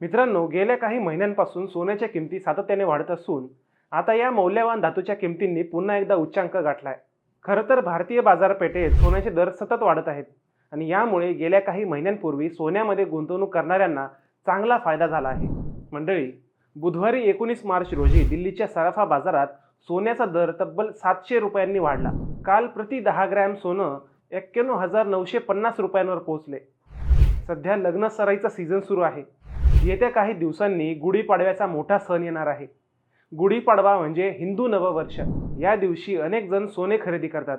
मित्रांनो गेल्या काही महिन्यांपासून सोन्याच्या किमती सातत्याने वाढत असून आता या मौल्यवान धातूच्या किमतींनी पुन्हा एकदा उच्चांक गाठलाय. खरं तर भारतीय बाजारपेठेत सोन्याचे दर सतत वाढत आहेत आणि यामुळे गेल्या काही महिन्यांपूर्वी सोन्यामध्ये गुंतवणूक करणाऱ्यांना चांगला फायदा झाला आहे. मंडळी बुधवारी एकोणीस मार्च रोजी दिल्लीच्या सराफा बाजारात सोन्याचा दर तब्बल सातशे रुपयांनी वाढला. काल प्रति दहा ग्रॅम सोनं एक्क्याण्णव हजार नऊशे पन्नास रुपयांवर पोहोचले. सध्या लग्न सराईचा सीझन सुरू आहे. येत्या काही दिवसांनी गुढीपाडव्याचा मोठा सण येणार आहे. गुढीपाडवा म्हणजे हिंदू नववर्ष. या दिवशी अनेक जण सोने खरेदी करतात.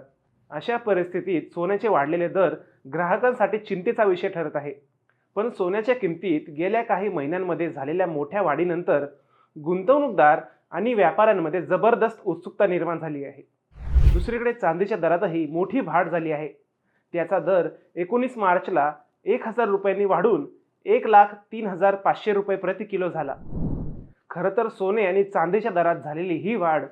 अशा परिस्थितीत सोन्याचे वाढलेले दर ग्राहकांसाठी चिंतेचा विषय ठरत आहे. पण सोन्याच्या किमतीत गेल्या काही महिन्यांमध्ये झालेल्या मोठ्या वाढीनंतर गुंतवणूकदार आणि व्यापाऱ्यांमध्ये जबरदस्त उत्सुकता निर्माण झाली आहे. दुसरीकडे चांदीच्या दरातही मोठी वाढ झाली आहे. त्याचा दर एकोणीस मार्चला एक हजार रुपयांनी वाढून एक लाख तीन हजार पाचशे रुपये प्रति किलो झाला. खरं तर सोने आणि चांदीच्या दरात झालेली ही वाढ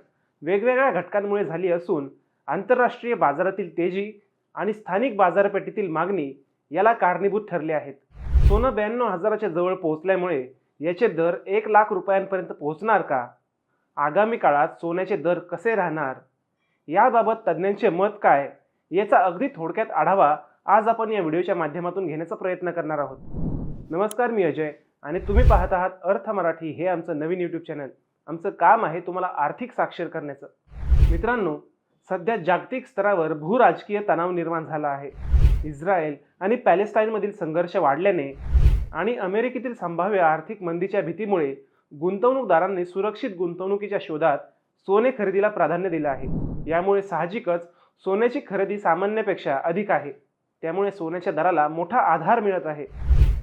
वेगवेगळ्या घटकांमुळे झाली असून आंतरराष्ट्रीय बाजारातील तेजी आणि स्थानिक बाजारपेठेतील मागणी याला कारणीभूत ठरले आहेत. सोनं ब्याण्णव हजाराच्या जवळ पोहोचल्यामुळे याचे दर एक लाख रुपयांपर्यंत पोहोचणार का? आगामी काळात सोन्याचे दर कसे राहणार? याबाबत तज्ज्ञांचे मत काय? याचा अगदी थोडक्यात आढावा आज आपण या व्हिडिओच्या माध्यमातून घेण्याचा प्रयत्न करणार आहोत. नमस्कार मी अजय. आणि तुम्ही पाहत आहात अर्थ मराठी. हे आमचं नवीन यूट्यूब चॅनल आमचं काम आहे तुम्हाला आर्थिक साक्षर करण्याचं. मित्रांनो सध्या जागतिक स्तरावर भूराजकीय तणाव निर्माण झाला आहे. इस्रायल आणि पॅलेस्टाईनमधील संघर्ष वाढल्याने आणि अमेरिकेतील संभाव्य आर्थिक मंदीच्या भीतीमुळे गुंतवणूकदारांनी सुरक्षित गुंतवणुकीच्या शोधात सोने खरेदीला प्राधान्य दिलं आहे. यामुळे साहजिकच सोन्याची खरेदी सामान्यपेक्षा अधिक आहे. त्यामुळे सोन्याच्या दराला मोठा आधार मिळत आहे.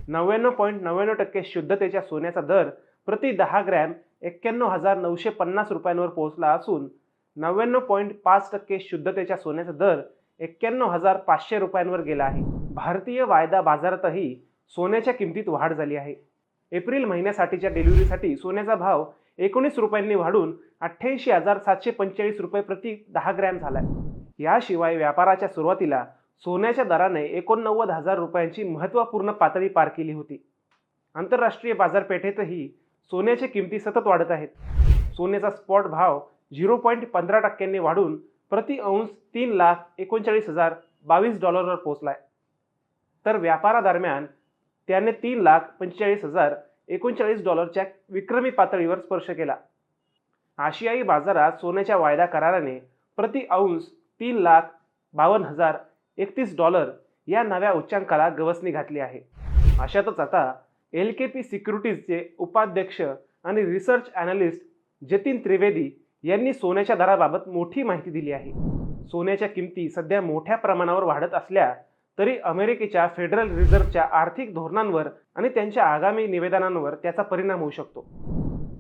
नव्याण्णव पॉईंट नव्याण्णव टक्के शुद्धतेच्या सोन्याचा दर प्रति दहा ग्रॅम एक्क्याण्णव हजार नऊशे पन्नास रुपयांवर पोहोचला असून नव्याण्णव पॉईंट पाच टक्के शुद्धतेच्या सोन्याचा दर एक्क्याण्णव हजार पाचशे रुपयांवर गेला आहे. भारतीय वायदा बाजारातही सोन्याच्या किमतीत वाढ झाली आहे. एप्रिल महिन्यासाठीच्या डिलिव्हरीसाठी सोन्याचा भाव एकोणीस रुपयांनी वाढून अठ्ठ्याऐंशी हजार सातशे पंचेचाळीस रुपये प्रति दहा ग्रॅम झाला आहे याशिवाय व्यापाराच्या सुरुवातीला सोन्याच्या दराने एकोणनव्वद हजार रुपयांची महत्त्वपूर्ण पातळी पार केली होती. आंतरराष्ट्रीय बाजारपेठेतही सोन्याच्या किमती सतत वाढत आहेत. सोन्याचा स्पॉट भाव झिरो पॉईंट पंधरा टक्क्यांनी वाढून प्रति अंश तीन लाख एकोणचाळीस हजार बावीस डॉलरवर पोहोचलाय. तर व्यापारादरम्यान त्याने तीन लाख पंचेचाळीस हजार एकोणचाळीस डॉलरच्या विक्रमी पातळीवर स्पर्श केला. आशियाई बाजारात सोन्याच्या वायदा कराराने प्रति अंश तीन लाख बावन्न हजार एकतीस डॉलर या नव्या उच्चांकाला गवसणी घातली आहे. अशातच आता एल के पी सिक्युरिटीजचे उपाध्यक्ष आणि रिसर्च ॲनालिस्ट जतीन त्रिवेदी यांनी सोन्याच्या दराबाबत मोठी माहिती दिली आहे. सोन्याच्या किमती सध्या मोठ्या प्रमाणावर वाढत असल्या तरी अमेरिकेच्या फेडरल रिझर्व्हच्या आर्थिक धोरणांवर आणि त्यांच्या आगामी निवेदनांवर त्याचा परिणाम होऊ शकतो.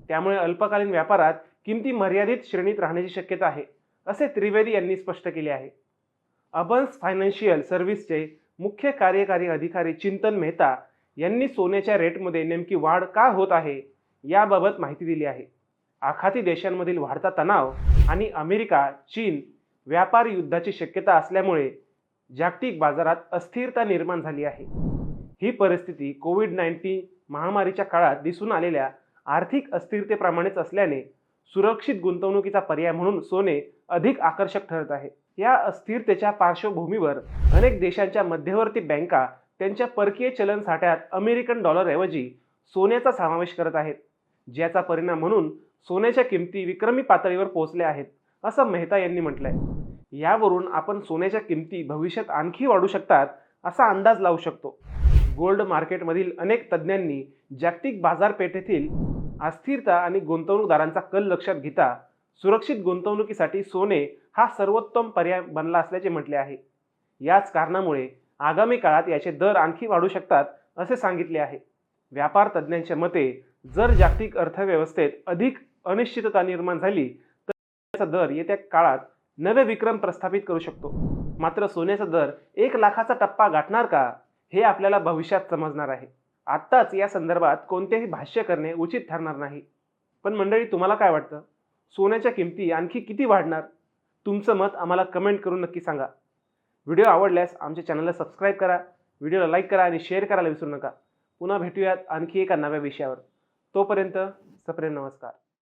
त्यामुळे अल्पकालीन व्यापारात किमती मर्यादित श्रेणीत राहण्याची शक्यता आहे असे त्रिवेदी यांनी स्पष्ट केले आहे. अबन्स फायनान्शियल सर्व्हिसचे मुख्य कार्यकारी अधिकारी चिंतन मेहता यांनी सोन्याच्या रेटमध्ये नेमकी वाढ का होत आहे याबाबत माहिती दिली आहे. आखाती देशांमधील वाढता तणाव आणि अमेरिका चीन व्यापार युद्धाची शक्यता असल्यामुळे जागतिक बाजारात अस्थिरता निर्माण झाली आहे. ही परिस्थिती कोविड नाईन्टीन महामारीच्या काळात दिसून आलेल्या आर्थिक अस्थिरतेप्रमाणेच असल्याने सुरक्षित गुंतवणुकीचा पर्याय म्हणून सोने अधिक आकर्षक ठरत आहे. या अस्थिरतेच्या पार्श्वभूमीवर अनेक देशांच्या मध्यवर्ती बँका त्यांच्या परकीय चलन साठ्यात अमेरिकन डॉलरऐवजी सोन्याचा समावेश करत आहेत ज्याचा परिणाम म्हणून सोन्याच्या किमती विक्रमी पातळीवर पोहोचल्या आहेत असं मेहता यांनी म्हटलंय. यावरून आपण सोन्याच्या किमती भविष्यात आणखी वाढू शकतात असा अंदाज लावू शकतो. गोल्ड मार्केटमधील अनेक तज्ज्ञांनी जागतिक बाजारपेठेतील अस्थिरता आणि गुंतवणूकदारांचा कल लक्षात घेता सुरक्षित गुंतवणुकीसाठी सोने हा सर्वोत्तम पर्याय बनला असल्याचे म्हटले आहे. याच कारणामुळे आगामी काळात याचे दर आणखी वाढू शकतात असे सांगितले आहे. व्यापार तज्ज्ञांच्या मते जर जागतिक अर्थव्यवस्थेत अधिक अनिश्चितता निर्माण झाली तर सोन्याचा दर येत्या काळात नवे विक्रम प्रस्थापित करू शकतो. मात्र सोन्याचा दर एक लाखाचा टप्पा गाठणार का हे आपल्याला भविष्यात समजणार आहे. आत्ताच या संदर्भात कोणतेही भाष्य करणे उचित ठरणार नाही. पण मंडळी तुम्हाला काय वाटतं? सोन्याच्या किमती आणखी किती वाढणार? तुमचं मत आम्हाला कमेंट करून नक्की सांगा. व्हिडिओ आवडल्यास आमच्या चॅनलला सबस्क्राईब करा व्हिडिओला लाईक करा आणि शेअर करायला विसरू नका. पुन्हा भेटूयात आणखी एका नव्या विषयावर. तोपर्यंत सप्रेम नमस्कार.